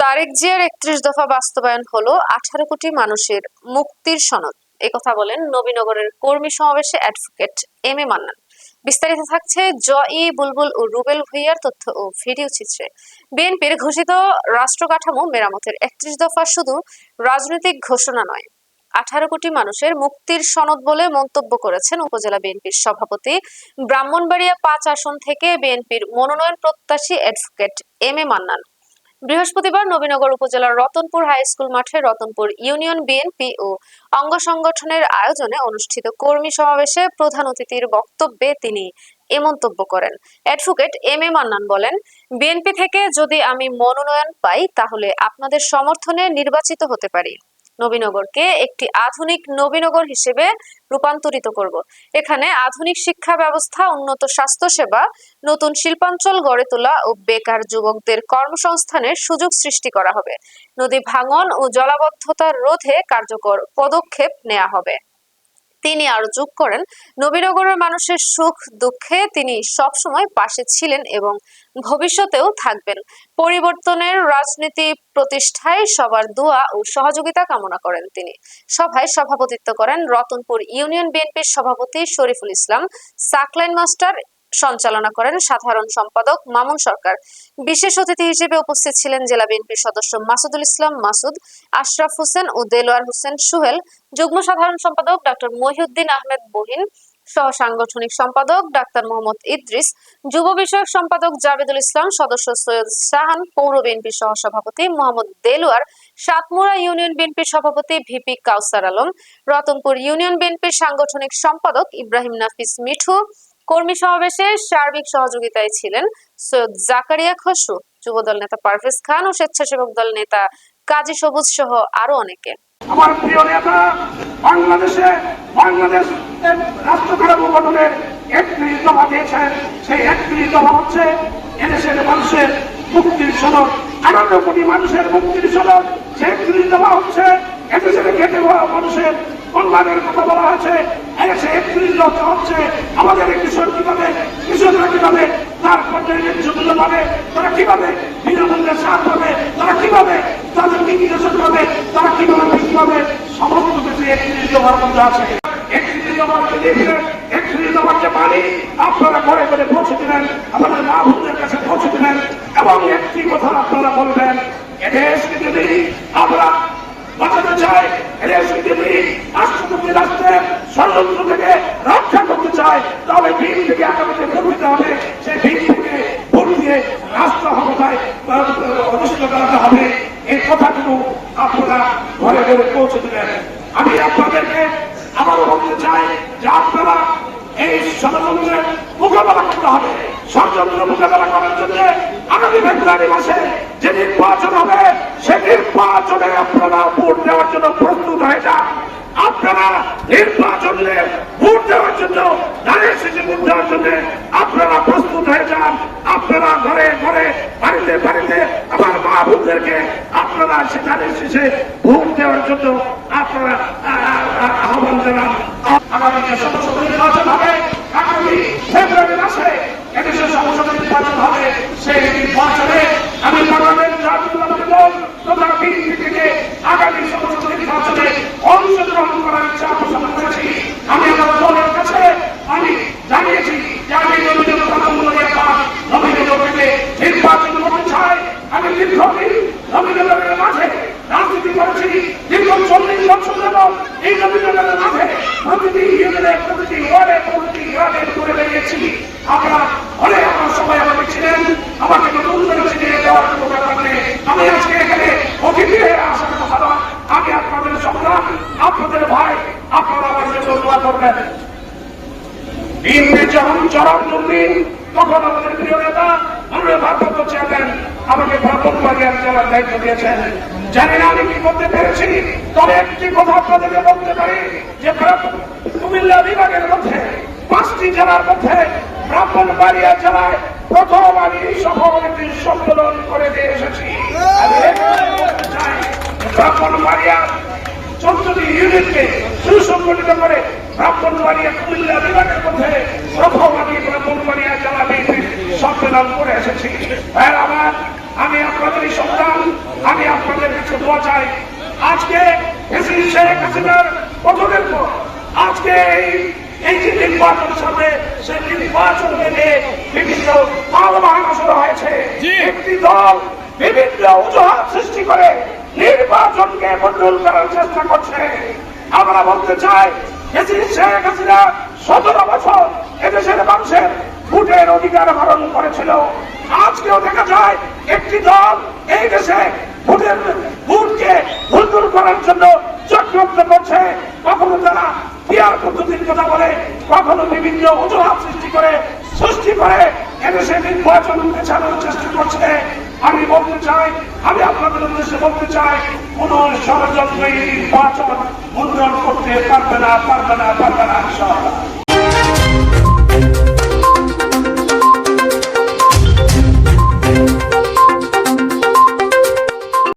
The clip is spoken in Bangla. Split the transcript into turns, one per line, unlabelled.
তারেক জিয়ার একত্রিশ দফা বাস্তবায়ন হলো আঠারো কোটি মানুষের মুক্তির সনদ। একথা বলেন নবীনগরের কর্মী সমাবেশে অ্যাডভোকেট এম এ মান্নান। বিস্তারিত থাকছে জয়ী বুলবুল ও রুবেল ভুইয়ার তথ্য ও ভিডিও চিত্রে। বিএনপির ঘোষিত রাষ্ট্র কাঠামো মেরামতের একত্রিশ দফা শুধু রাজনৈতিক ঘোষণা নয়, আঠারো কোটি মানুষের মুক্তির সনদ বলে মন্তব্য করেছেন উপজেলা বিএনপির সভাপতি। ব্রাহ্মণবাড়িয়া পাঁচ আসন থেকে বিএনপির মনোনয়ন প্রত্যাশী অ্যাডভোকেট এম এ মান্নান। বৃহস্পতিবার নবীনগর উপজেলার রতনপুর হাই স্কুল মাঠে রতনপুর ইউনিয়ন বিএনপি ও অঙ্গ সংগঠনের আয়োজনে অনুষ্ঠিত কর্মী সমাবেশে প্রধান অতিথির বক্তব্যে তিনি এ মন্তব্য করেন। অ্যাডভোকেট এম এ মান্নান বলেন, বিএনপি থেকে যদি আমি মনোনয়ন পাই, তাহলে আপনাদের সমর্থনে নির্বাচিত হতে পারি। নবীনগরকে একটি আধুনিক নবীনগর হিসেবে রূপান্তরিত করব। এখানে আধুনিক শিক্ষা ব্যবস্থা, উন্নত স্বাস্থ্যসেবা, নতুন শিল্পাঞ্চল গড়ে তোলা ও বেকার যুবকদের কর্মসংস্থানের সুযোগ সৃষ্টি করা হবে। নদী ভাঙন ও জলাবদ্ধতা রোধে কার্যকর পদক্ষেপ নেওয়া হবে। তিনি আরও যোগ করেন। নবীনগরের মানুষের সুখ, দুঃখে তিনি সবসময় পাশে ছিলেন এবং ভবিষ্যতেও থাকবেন। পরিবর্তনের রাজনীতি প্রতিষ্ঠায় সবার দোয়া ও সহযোগিতা কামনা করেন তিনি। সভায় সভাপতিত্ব করেন রতনপুর ইউনিয়ন বিএনপির সভাপতি শরীফুল ইসলাম, সাকলাইন মাস্টার সঞ্চালনা করেন সাধারণ সম্পাদক মামুন সরকার। বিশেষ অতিথি হিসেবে উপস্থিত ছিলেন জেলা বিএনপির সদস্য মাসুদুল ইসলাম, মাসুদ আশরাফ হোসেন ও দেলোয়ার হোসেন সুহেল, যুগ্ম সাধারণ সম্পাদক ডক্টর মহিউদ্দিন আহমেদ বহিন, সহ সাংগঠনিক সম্পাদক ডাক্তার মোহাম্মদ ইদ্রিস, যুব বিষয়ক সম্পাদক জাবেদুল ইসলাম, সদস্য সৈয়দ শাহান পৌর বিএনপির সহ সভাপতি মোহাম্মদ দেলোয়ার, সাতমুড়া ইউনিয়ন বিএনপির সভাপতি ভিপি কাউসার আলম, রতনপুর ইউনিয়ন বিএনপির সাংগঠনিক সম্পাদক ইব্রাহিম নাফিস মিঠু কর্মী সমাবেশে সার্বিক সহযোগিতায় ছিলেন সৈয়দ জাকারিয়া খসরু, যুবদল নেতা পারভেজ খান ও স্বেচ্ছাসেবক দল নেতা কাজী সবুজ সহ আরও অনেকে।
আমার প্রিয় নেতা, বাংলাদেশে বাংলাদেশ রাষ্ট্র কাঠামো গঠনের একত্রিশ দফা দিয়েছেন সেই একত্রিশ দফা হচ্ছে এদেশের মানুষের মুক্তির সনদ। আঠারো কোটি মানুষের মুক্তির সনদ। সেই একত্রিশ দফা হচ্ছে এদেশের খেটে খাওয়া মানুষের কল্যাণের কথা বলা হয়েছে। এদেশে একত্রিশ দফা হচ্ছে। আমাদের কৃষক কীভাবে কৃষকরা কীভাবে তার পর্যায়ে ন্যায্য পাবে? তারা কীভাবে বিনামূল্যে সার পাবে? তারা কীভাবে তাদের কি কীটনাশক পাবে? তারা কীভাবে সমস্ত কিছু একত্রিশ দফার মধ্যে আছে। পানি আপনারা ঘরে ঘরে পৌঁছে দিলেন। আমাদের মা বোনদের কাছে পৌঁছে দিলেন। এবং একটি কথা আপনারা বলবেন, এদেশকে আমরা বাঁচাতে চাই, এদেশকে এই কথাগুলো যে করতে হবে। ষড়যন্ত্র মোকাবেলা করার জন্য আগামী ফেব্রুয়ারি নির্বাচন হবে, সে নির্বাচনে আপনারা ভোট দেওয়ার জন্য প্রস্তুত হয়ে যান। আপনারা নির্বাচনে ভোট দেওয়ার জন্য দাঁড়িয়ে শিশু ভোট দেওয়ার জন্য। আপনারা প্রস্তুত হয়ে যান। আপনারা ঘরে ঘরে বাড়িতে বাড়িতে আমার মা বোনদেরকে আপনারা সেখানে শেষে ভোট দেওয়ার জন্য আপনারা আহ, আহ, আহ্বান জানান। আগামী যে সংসদ নির্বাচন হবে আগামী ফেব্রুয়ারি মাসে এদেশের সংসদ নির্বাচন হবে সেই নির্বাচনে আমি পার্লামেন্ট জাতীয়তাবাদী দল তথা বিএনপি থেকে আগামী সংসদ নির্বাচনে অংশগ্রহণ করার ইচ্ছা পোষণ করেছি আমি আমার দলের কাছে আমি জানিয়েছি যে আমি নবীন প্রধানমন্ত্রী একবার নবীন থেকে নির্বাচন করতে চাই আমি দীর্ঘদিন নবীনগরের মাঝে রাজনীতি করেছি দীর্ঘ চল্লিশ বছর যেন এই নবীনগরের মাঝে প্রতিটি ইউনিয়নে প্রতিটি ওয়ার্ডে প্রতিটি ওয়ার্ডে করে বেরিয়েছি আমরা অনেক আমার সবাই আমাকে ছিলেন আমাকে নতুন করে চিনিয়ে দেওয়ার কোনো ব্যাপার নেই আমি আজকে এখানে অতিথি হয়ে আসার কথা নয় আমি আপনাদের সন্তান আপনাদের ভাই আপনারা আমার যখন চরম দুর্দিন তখন আমাদের প্রিয় নেতা আমরা চেয়ারম্যান আমাকে ব্রাহ্মণবাড়িয়ার জেলার দায়িত্ব দিয়েছেন। জানি না আমি কি করতে পেরেছি, তবে একটি কথা আপনাদেরকে বলতে পারি যে ব্রাহ্মণ- কুমিল্লা বিভাগের মধ্যে পাঁচটি জেলার মধ্যে ব্রাহ্মণবাড়িয়া জেলায় প্রথম আমি সভাপতি সম্মেলন করে দিয়ে এসেছি। চাই ব্রাহ্মণবাড়িয়া চোদ্দটি ইউনিটকে সুসংগঠিত করে ব্রাহ্মণবাড়িয়া কুমিল্লা বিভাগের মধ্যে প্রথম আমি ব্রাহ্মণবাড়িয়া জেলা বিএনপির সম্মেলন করে এসেছি। ভাইয়ের আমার আমি আপনাদেরই সন্তান আমি আপনাদের কাছে দোয়া চাই। আজকে শেখ হাসিনার পতনের পর আজকে এই এই যে নির্বাচন সামনে সেই নির্বাচনকে নিয়ে বিভিন্ন তালবাহানা শুরু হয়েছে। একটি দল বিভিন্ন অজুহাত সৃষ্টি করে নির্বাচনকে মন্ডল করার চেষ্টা করছে। আমরা বলতে চাই শেখ হাসিনা সতেরো বছর এদেশের মানুষের ভোটের অধিকার হরণ করেছিল। আজকেও দেখা যায়, একটি দল এই দেশে ভোটের ভোটকে ভুলদুল করার জন্য চক্রান্ত করছে। কখনো তারা পিয়ার পদ্ধতির কথা বলে, কখনো বিভিন্ন অজুহাত সৃষ্টি করে সৃষ্টি করে। এদেশে নির্বাচন পেছানোর চেষ্টা করছে। আমি বলতে চাই, আমি আপনাদের উদ্দেশ্যে বলতে চাই, কোন ষড়যন্ত্র এই নির্বাচন উন্নয়ন করতে পারবে না পারবে না পারবে না